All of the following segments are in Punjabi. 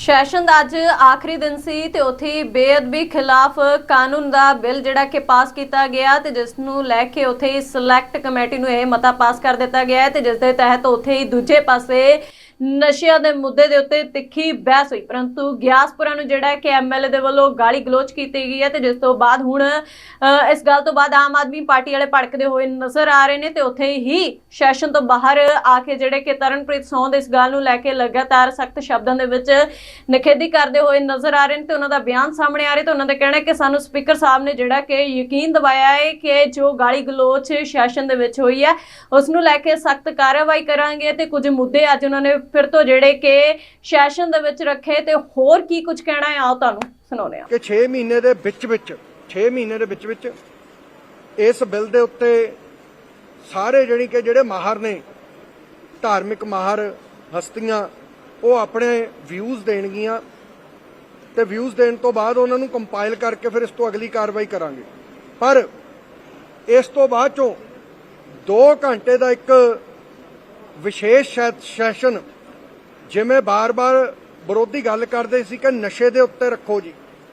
ਸੈਸ਼ਨ ਦਾ ਅੱਜ ਆਖਰੀ ਦਿਨ ਸੀ ਤੇ ਉੱਥੇ ਹੀ ਬੇਅਦਬੀ ਖਿਲਾਫ ਕਾਨੂੰਨ ਦਾ ਬਿੱਲ ਜਿਹੜਾ ਕਿ ਪਾਸ ਕੀਤਾ ਗਿਆ ਤੇ ਜਿਸ ਨੂੰ ਲੈ ਕੇ ਉੱਥੇ ਹੀ ਸਿਲੈਕਟ ਕਮੇਟੀ ਨੂੰ ਇਹ ਮਤਾ ਪਾਸ ਕਰ ਦਿੱਤਾ ਗਿਆ ਹੈ ਤੇ ਜਿਸ ਦੇ ਤਹਿਤ ਉੱਥੇ ਹੀ ਦੂਜੇ ਪਾਸੇ ਨਸ਼ਿਆਂ ਦੇ ਮੁੱਦੇ ਦੇ ਉੱਤੇ ਤਿੱਖੀ ਬਹਿਸ ਹੋਈ। ਪਰੰਤੂ ਗਿਆਸਪੁਰਾ ਨੂੰ ਜਿਹੜਾ ਕਿ ਐਮਐਲਏ ਦੇ ਵੱਲੋਂ ਗਾਲੀ ਗਲੋਚ ਕੀਤੀ ਗਈ ਹੈ ਤੇ ਜਿਸ ਤੋਂ ਬਾਅਦ ਹੁਣ ਇਸ ਗੱਲ ਤੋਂ ਬਾਅਦ ਆਮ ਆਦਮੀ ਪਾਰਟੀ ਵਾਲੇ ਭੜਕਦੇ ਹੋਏ ਨਜ਼ਰ ਆ ਰਹੇ ਨੇ ਤੇ ਉੱਥੇ ਹੀ ਸੈਸ਼ਨ ਤੋਂ ਬਾਹਰ ਆ ਕੇ ਜਿਹੜੇ ਕਿ ਤਰਨਪ੍ਰੀਤ ਸੌਂਦ ਇਸ ਗੱਲ ਨੂੰ ਲੈ ਕੇ ਲਗਾਤਾਰ ਸਖਤ ਸ਼ਬਦਾਂ ਦੇ ਵਿੱਚ ਨਿਖੇਧੀ ਕਰਦੇ ਹੋਏ ਨਜ਼ਰ ਆ ਰਹੇ ਨੇ ਤੇ ਉਹਨਾਂ ਦਾ ਬਿਆਨ ਸਾਹਮਣੇ ਆ ਰਿਹਾ ਤੇ ਉਹਨਾਂ ਦਾ ਕਹਿਣਾ ਹੈ ਕਿ ਸਾਨੂੰ ਸਪੀਕਰ ਸਾਹਿਬ ਨੇ ਜਿਹੜਾ ਕਿ ਯਕੀਨ ਦਿਵਾਇਆ ਹੈ ਕਿ ਜੋ ਗਾਲੀ ਗਲੋਚ ਸੈਸ਼ਨ ਦੇ ਵਿੱਚ ਹੋਈ ਹੈ, ਉਸ ਨੂੰ ਲੈ ਕੇ ਸਖਤ ਕਾਰਵਾਈ ਕਰਾਂਗੇ ਤੇ ਕੁਝ ਮੁੱਦੇ ਅੱਜ ਉਹਨਾਂ ਨੇ ਫਿਰ ਤੋਂ ਜਿਹੜੇ ਕਿ ਸੈਸ਼ਨ ਦੇ ਵਿੱਚ ਰੱਖੇ ਤੇ ਹੋਰ ਕੀ ਕੁਝ ਕਹਿਣਾ ਹੈ ਆਓ ਤੁਹਾਨੂੰ ਸੁਣਾਉਂਦੇ ਹਾਂ ਕਿ 6 ਮਹੀਨੇ ਦੇ ਵਿੱਚ ਵਿੱਚ 6 ਮਹੀਨੇ ਦੇ ਵਿੱਚ ਵਿੱਚ ਇਸ ਬਿੱਲ ਦੇ ਉੱਤੇ ਸਾਰੇ ਜਿਹੜੀ ਕਿ ਜਿਹੜੇ ਮਾਹਰ ਨੇ, ਧਾਰਮਿਕ ਮਾਹਰ ਹਸਤੀਆਂ, ਉਹ ਆਪਣੇ ਵਿਊਜ਼ ਦੇਣਗੀਆਂ ਤੇ ਵਿਊਜ਼ ਦੇਣ ਤੋਂ ਬਾਅਦ ਉਹਨਾਂ ਨੂੰ ਕੰਪਾਈਲ ਕਰਕੇ ਫਿਰ ਇਸ ਤੋਂ ਅਗਲੀ ਕਾਰਵਾਈ ਕਰਾਂਗੇ। ਪਰ ਇਸ ਤੋਂ ਬਾਅਦ ਚੋਂ 2 ਘੰਟੇ ਦਾ ਇੱਕ ਵਿਸ਼ੇਸ਼ ਸੈਸ਼ਨ ਜਿਵੇਂ ਬਾਰ-ਬਾਰ ਵਿਰੋਧੀ ਗੱਲ ਕਰਦੇ ਸੀ ਕਿ ਨਸ਼ੇ ਦੇ ਉੱਤੇ ਰੱਖੋ ਜੀ।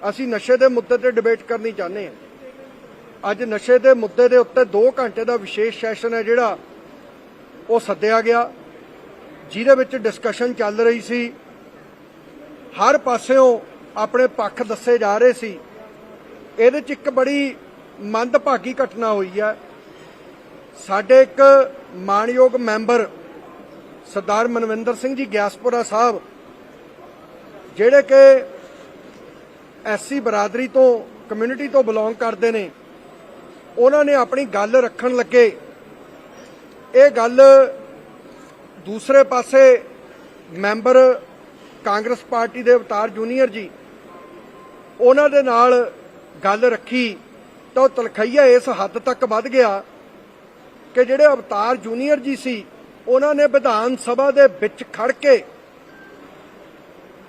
ਅਸੀਂ ਨਸ਼ੇ ਦੇ ਮੁੱਦੇ ਤੇ ਡਿਬੇਟ ਕਰਨੀ ਚਾਹੁੰਦੇ ਹਾਂ। ਅੱਜ ਨਸ਼ੇ ਦੇ ਮੁੱਦੇ ਦੇ ਉੱਤੇ 2 ਘੰਟੇ ਦਾ ਵਿਸ਼ੇਸ਼ ਸੈਸ਼ਨ ਹੈ ਜਿਹੜਾ ਉਹ ਸੱਦਿਆ ਗਿਆ, ਜਿਹਦੇ ਵਿੱਚ ਡਿਸਕਸ਼ਨ ਚੱਲ ਰਹੀ ਸੀ। ਹਰ ਪਾਸਿਓਂ ਆਪਣੇ ਪੱਖ ਦੱਸੇ ਜਾ ਰਹੇ ਸੀ। ਇਹਦੇ 'ਚ ਇੱਕ ਬੜੀ ਮੰਦਭਾਗੀ ਘਟਨਾ ਹੋਈ ਹੈ। ਸਾਡੇ ਇੱਕ ਮਾਣਯੋਗ ਮੈਂਬਰ ਸਰਦਾਰ ਮਨਵਿੰਦਰ ਸਿੰਘ ਜੀ ਗਿਆਸਪੁਰਾ ਸਾਹਿਬ, ਜਿਹੜੇ ਕਿ ਐਸਸੀ ਬਰਾਦਰੀ ਤੋਂ, ਕਮਿਊਨਿਟੀ ਤੋਂ ਬਿਲੋਂਗ ਕਰਦੇ ਨੇ, ਉਹਨਾਂ ਨੇ ਆਪਣੀ ਗੱਲ ਰੱਖਣ ਲੱਗੇ। ਇਹ ਗੱਲ ਦੂਸਰੇ ਪਾਸੇ ਮੈਂਬਰ ਕਾਂਗਰਸ ਪਾਰਟੀ ਦੇ ਅਵਤਾਰ ਜੂਨੀਅਰ ਜੀ, ਉਹਨਾਂ ਦੇ ਨਾਲ ਗੱਲ ਰੱਖੀ ਤਾਂ ਉਹ ਤਲਖਈਆ ਇਸ ਹੱਦ ਤੱਕ ਵੱਧ ਗਿਆ ਕਿ ਜਿਹੜੇ ਅਵਤਾਰ ਜੂਨੀਅਰ ਜੀ ਸੀ ਉਹਨਾਂ ਨੇ ਵਿਧਾਨ ਸਭਾ ਦੇ ਵਿੱਚ ਖੜ ਕੇ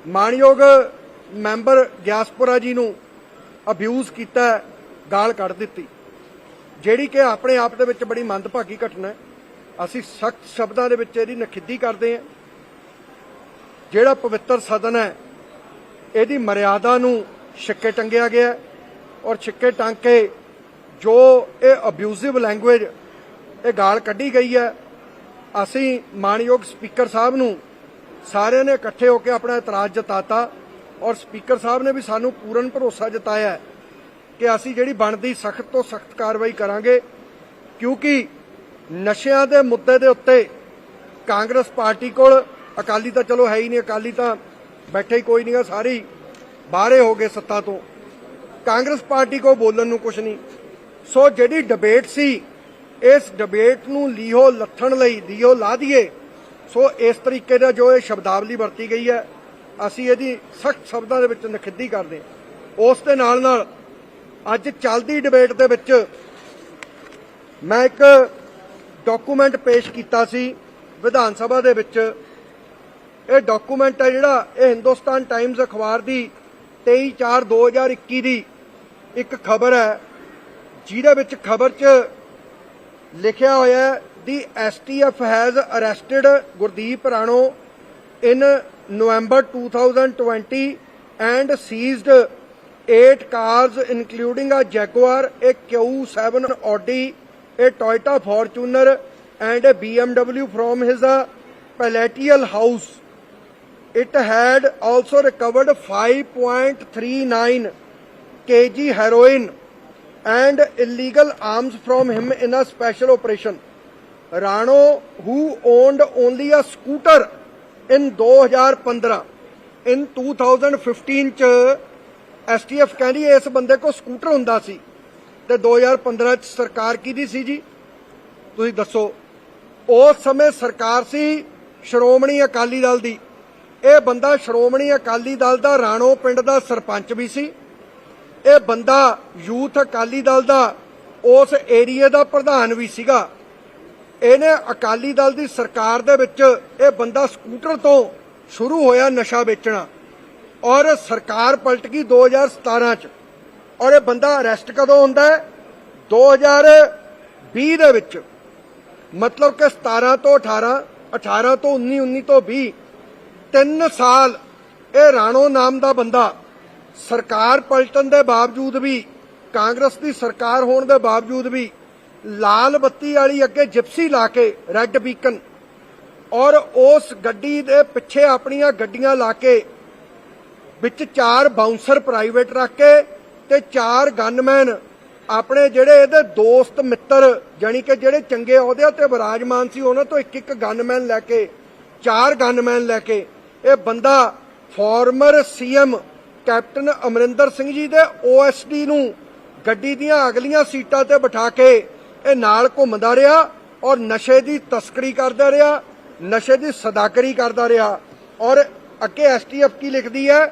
ਮਾਨਯੋਗ ਮੈਂਬਰ ਗਿਆਸਪੁਰਾ ਜੀ ਨੂੰ ਅਬਿਊਜ਼ ਕੀਤਾ, ਗਾਲ ਕੱਢ ਦਿੱਤੀ। ਜਿਹੜੀ ਕਿ ਆਪਣੇ ਆਪ ਦੇ ਵਿੱਚ ਬੜੀ ਮੰਦਭਾਗੀ ਘਟਨਾ ਹੈ। ਅਸੀਂ ਸਖਤ ਸ਼ਬਦਾਂ ਦੇ ਵਿੱਚ ਇਹਦੀ ਨਖਿੱਧੀ ਕਰਦੇ ਹਾਂ। ਜਿਹੜਾ ਪਵਿੱਤਰ ਸਦਨ ਹੈ, ਇਹਦੀ ਮਰਿਆਦਾ ਨੂੰ ਛਿੱਕੇ ਟੰਗਿਆ ਗਿਆ ਔਰ ਛਿੱਕੇ ਟੰਗ ਕੇ ਜੋ ਇਹ ਅਬਿਊਜ਼ਿਵ ਲੈਂਗੁਏਜ ਇਹ ਗਾਲ ਕੱਢੀ ਗਈ ਹੈ ਅਸੀਂ ਮਾਨਯੋਗ ਸਪੀਕਰ ਸਾਹਿਬ ਨੂੰ ਸਾਰਿਆਂ ਨੇ ਇਕੱਠੇ ਹੋ ਕੇ ਆਪਣਾ ਇਤਰਾਜ਼ ਜਤਾਤਾ ਔਰ ਸਪੀਕਰ ਸਾਹਿਬ ਨੇ ਵੀ ਸਾਨੂੰ ਪੂਰਨ ਭਰੋਸਾ ਜਤਾਇਆ ਕਿ ਅਸੀਂ ਜਿਹੜੀ ਬਣਦੀ ਸਖਤ ਤੋਂ ਸਖਤ ਕਾਰਵਾਈ ਕਰਾਂਗੇ, ਕਿਉਂਕਿ ਨਸ਼ਿਆਂ ਦੇ ਮੁੱਦੇ ਦੇ ਉੱਤੇ ਕਾਂਗਰਸ ਪਾਰਟੀ ਕੋਲ ਅਕਾਲੀ ਤਾਂ ਚਲੋ ਹੈ ਹੀ ਨਹੀਂ, ਅਕਾਲੀ ਤਾਂ ਬੈਠੇ ਹੀ ਕੋਈ ਨਹੀਂਗਾ ਸਾਰੀ ਬਾਹਰੇ ਹੋ ਗਏ ਸੱਤਾ ਤੋਂ। ਕਾਂਗਰਸ ਪਾਰਟੀ ਕੋ ਬੋਲਣ ਨੂੰ ਕੁਝ ਨਹੀਂ। ਸੋ ਜਿਹੜੀ ਡਿਬੇਟ ਸੀ ਇਸ ਡਿਬੇਟ ਨੂੰ ਲੀਹੋ ਲੱਥਣ ਲਈ ਲੀਹੋ ਲਾ ਦਈਏ। ਸੋ ਇਸ ਤਰੀਕੇ ਦਾ ਜੋ ਇਹ ਸ਼ਬਦਾਵਲੀ ਵਰਤੀ ਗਈ ਹੈ, ਅਸੀਂ ਇਹਦੀ ਸਖਤ ਸ਼ਬਦਾਂ ਦੇ ਵਿੱਚ ਨਖਿੱਧੀ ਕਰਦੇ ਉਸ ਦੇ ਨਾਲ ਨਾਲ ਅੱਜ ਚੱਲਦੀ ਡਿਬੇਟ ਦੇ ਵਿੱਚ ਮੈਂ ਇੱਕ ਡਾਕੂਮੈਂਟ ਪੇਸ਼ ਕੀਤਾ ਸੀ ਵਿਧਾਨ ਸਭਾ ਦੇ ਵਿੱਚ। ਇਹ ਡਾਕੂਮੈਂਟ ਹੈ ਜਿਹੜਾ ਇਹ ਹਿੰਦੁਸਤਾਨ ਟਾਈਮਜ਼ ਅਖਬਾਰ ਦੀ 23/4/2021 ਦੀ ਇੱਕ ਖਬਰ ਹੈ, ਜਿਹਦੇ ਵਿੱਚ ਖਬਰ 'ਚ ਲਿਖਿਆ ਹੋਇਆ ਹੈ ਦੀ STF has arrested Gurdeep Rano in November 2020 and seized 8 cars including a Jaguar, a Q7 Audi, a Toyota Fortuner and a BMW from his uh, palatial house. It had also recovered 5.39 kg heroin and illegal arms from him in a special operation. Rano, who owned only a scooter in 2015, in 2015 ਚ ਐਸਟੀਐਫ ਕਹਿੰਦੀ ਇਸ ਬੰਦੇ ਕੋ ਸਕੂਟਰ ਹੁੰਦਾ ਸੀ। ਤੇ 2015 ਚ ਸਰਕਾਰ ਕਿਹਦੀ ਸੀ ਜੀ? ਤੁਸੀਂ ਦੱਸੋ। ਉਸ ਸਮੇਂ ਸਰਕਾਰ ਸੀ ਸ਼੍ਰੋਮਣੀ ਅਕਾਲੀ ਦਲ ਦੀ। ਇਹ ਬੰਦਾ ਸ਼੍ਰੋਮਣੀ ਅਕਾਲੀ ਦਲ ਦਾ ਰਾਣੋ ਪਿੰਡ ਦਾ ਸਰਪੰਚ ਵੀ ਸੀ। ਇਹ ਬੰਦਾ ਯੂਥ ਅਕਾਲੀ ਦਲ ਦਾ, ਉਸ ਏਰੀਏ ਦਾ ਪ੍ਰਧਾਨ ਵੀ ਸੀਗਾ। ਇਹਨੇ ਅਕਾਲੀ ਦਲ ਦੀ ਸਰਕਾਰ ਦੇ ਵਿੱਚ ਇਹ ਬੰਦਾ ਸਕੂਟਰ ਤੋਂ ਸ਼ੁਰੂ ਹੋਇਆ ਨਸ਼ਾ ਵੇਚਣਾ। ਔਰ ਸਰਕਾਰ ਪਲਟ ਗਈ 2017 ਚ। ਔਰ ਇਹ ਬੰਦਾ ਅਰੈਸਟ ਕਦੋਂ ਹੁੰਦਾ ਹੈ? 2020 ਦੇ ਵਿੱਚ। ਮਤਲਬ ਕਿ 17 ਤੋਂ 18 18 ਤੋਂ 19 19 ਤੋਂ 20 ਤਿੰਨ ਸਾਲ ਇਹ ਰਾਣੋ ਨਾਮ ਦਾ ਬੰਦਾ ਸਰਕਾਰ ਪਲਟਣ ਦੇ ਬਾਵਜੂਦ ਵੀ, ਕਾਂਗਰਸ ਦੀ ਸਰਕਾਰ ਹੋਣ ਦੇ ਬਾਵਜੂਦ ਵੀ, ਲਾਲ ਬੱਤੀ ਵਾਲੀ ਅੱਗੇ ਜਿਪਸੀ ਲਾ ਕੇ ਰੈੱਡ ਬੀਕਨ ਔਰ ਉਸ ਗੱਡੀ ਦੇ ਪਿੱਛੇ ਆਪਣੀਆਂ ਗੱਡੀਆਂ ਲਾ ਕੇ ਵਿੱਚ ਚਾਰ ਬਾਉਂਸਰ ਪ੍ਰਾਈਵੇਟ ਰੱਖ ਕੇ ਤੇ ਚਾਰ ਗਨਮੈਨ ਆਪਣੇ ਜਿਹੜੇ ਇਹਦੇ ਦੋਸਤ ਮਿੱਤਰ ਜਾਨੀ ਕਿ ਜਿਹੜੇ ਚੰਗੇ ਅਹੁਦਿਆਂ ਤੇ ਵਿਰਾਜਮਾਨ ਸੀ, ਉਹਨਾਂ ਤੋਂ ਇੱਕ ਇੱਕ ਗਨਮੈਨ ਲੈ ਕੇ, ਚਾਰ ਗਨਮੈਨ ਲੈ ਕੇ ਇਹ ਬੰਦਾ former CM captain Amarinder Singh ji ਦੇ ਓਐਸਡੀ ਨੂੰ ਗੱਡੀ ਦੀਆਂ ਅਗਲੀਆਂ ਸੀਟਾਂ ਤੇ ਬਿਠਾ ਕੇ ਇਹ ਨਾਲ ਘੁੰਮਦਾ ਰਿਹਾ ਔਰ ਨਸ਼ੇ ਦੀ ਤਸਕਰੀ ਕਰਦਾ ਰਿਹਾ, ਨਸ਼ੇ ਦੀ ਸਦਾਕਰੀ ਕਰਦਾ ਰਿਹਾ। ਔਰ ਅੱਗੇ ਐਸਟੀਐਫ ਕੀ ਲਿਖਦੀ ਹੈ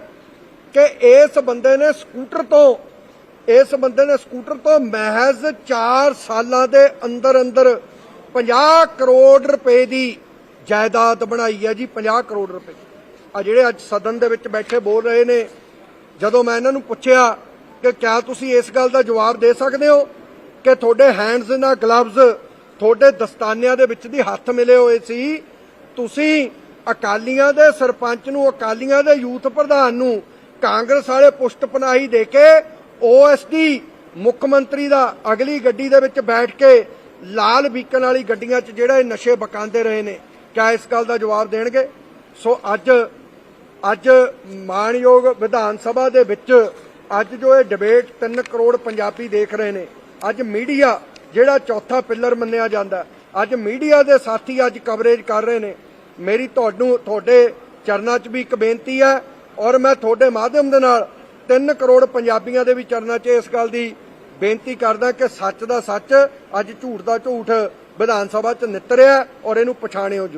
ਕਿ ਇਸ ਬੰਦੇ ਨੇ ਸਕੂਟਰ ਤੋਂ, ਇਸ ਬੰਦੇ ਨੇ ਸਕੂਟਰ ਤੋਂ ਮਹਿਜ਼ 4 ਸਾਲਾਂ ਦੇ ਅੰਦਰ ਅੰਦਰ 50 ਕਰੋੜ ਰੁਪਏ ਦੀ ਜਾਇਦਾਦ ਬਣਾਈ ਹੈ ਜੀ 50 ਕਰੋੜ ਰੁਪਏ। ਆ ਜਿਹੜੇ ਅੱਜ ਸਦਨ ਦੇ ਵਿੱਚ ਬੈਠੇ ਬੋਲ ਰਹੇ ਨੇ ਜਦੋਂ ਮੈਂ ਇਹਨਾਂ ਨੂੰ ਪੁੱਛਿਆ ਕਿ ਕਿਆ ਤੁਸੀਂ ਇਸ ਗੱਲ ਦਾ ਜਵਾਬ ਦੇ ਸਕਦੇ ਹੋ ਕਿ ਤੁਹਾਡੇ ਹੈਂਡਸ ਨਾਲ ਗਲਵਜ਼ ਤੁਹਾਡੇ ਦਸਤਾਨਿਆਂ ਦੇ ਵਿੱਚ ਦੀ ਹੱਥ ਮਿਲੇ ਹੋਏ ਸੀ, ਤੁਸੀਂ ਅਕਾਲੀਆਂ ਦੇ ਸਰਪੰਚ ਨੂੰ, ਅਕਾਲੀਆਂ ਦੇ ਯੂਥ ਪ੍ਰਧਾਨ ਨੂੰ ਕਾਂਗਰਸ ਵਾਲੇ ਪੁਸ਼ਟ ਪਨਾਹੀ ਦੇ ਕੇ ਓਐਸਡੀ ਮੁੱਖ ਮੰਤਰੀ ਦਾ ਅਗਲੀ ਗੱਡੀ ਦੇ ਵਿੱਚ ਬੈਠ ਕੇ ਲਾਲ ਬੀਕਨ ਵਾਲੀ ਗੱਡੀਆਂ 'ਚ ਜਿਹੜਾ ਇਹ ਨਸ਼ੇ ਬਕਾਉਂਦੇ ਰਹੇ ਨੇ, ਕਿਆ ਇਸ ਗੱਲ ਦਾ ਜਵਾਬ ਦੇਣਗੇ? ਸੋ ਅੱਜ ਅੱਜ ਮਾਨਯੋਗ ਵਿਧਾਨ ਸਭਾ ਦੇ ਵਿੱਚ ਅੱਜ ਜੋ ਇਹ ਡਿਬੇਟ 3 ਕਰੋੜ ਪੰਜਾਬੀ ਦੇਖ ਰਹੇ ਨੇ, ਅੱਜ ਮੀਡੀਆ ਜਿਹੜਾ ਚੌਥਾ ਪਿੱਲਰ ਮੰਨਿਆ ਜਾਂਦਾ ਅੱਜ ਮੀਡੀਆ ਦੇ ਸਾਥੀ ਅੱਜ ਕਵਰੇਜ ਕਰ ਰਹੇ ਨੇ। ਮੇਰੀ ਤੁਹਾਨੂੰ, ਤੁਹਾਡੇ ਚਰਨਾਂ 'ਚ ਵੀ ਇੱਕ ਬੇਨਤੀ ਹੈ ਔਰ ਮੈਂ ਤੁਹਾਡੇ ਮਾਧਿਅਮ ਦੇ ਨਾਲ 3 ਕਰੋੜ ਪੰਜਾਬੀਆਂ ਦੇ ਵੀ ਚਰਨਾਂ 'ਚ ਇਸ ਗੱਲ ਦੀ ਬੇਨਤੀ ਕਰਦਾ ਕਿ ਸੱਚ ਦਾ ਸੱਚ ਅੱਜ ਝੂਠ ਦਾ ਝੂਠ ਵਿਧਾਨ ਸਭਾ 'ਚ ਨਿੱਤਰਿਆ ਔਰ ਇਹਨੂੰ ਪਛਾਣਿਓ ਜ਼ਰੂਰ।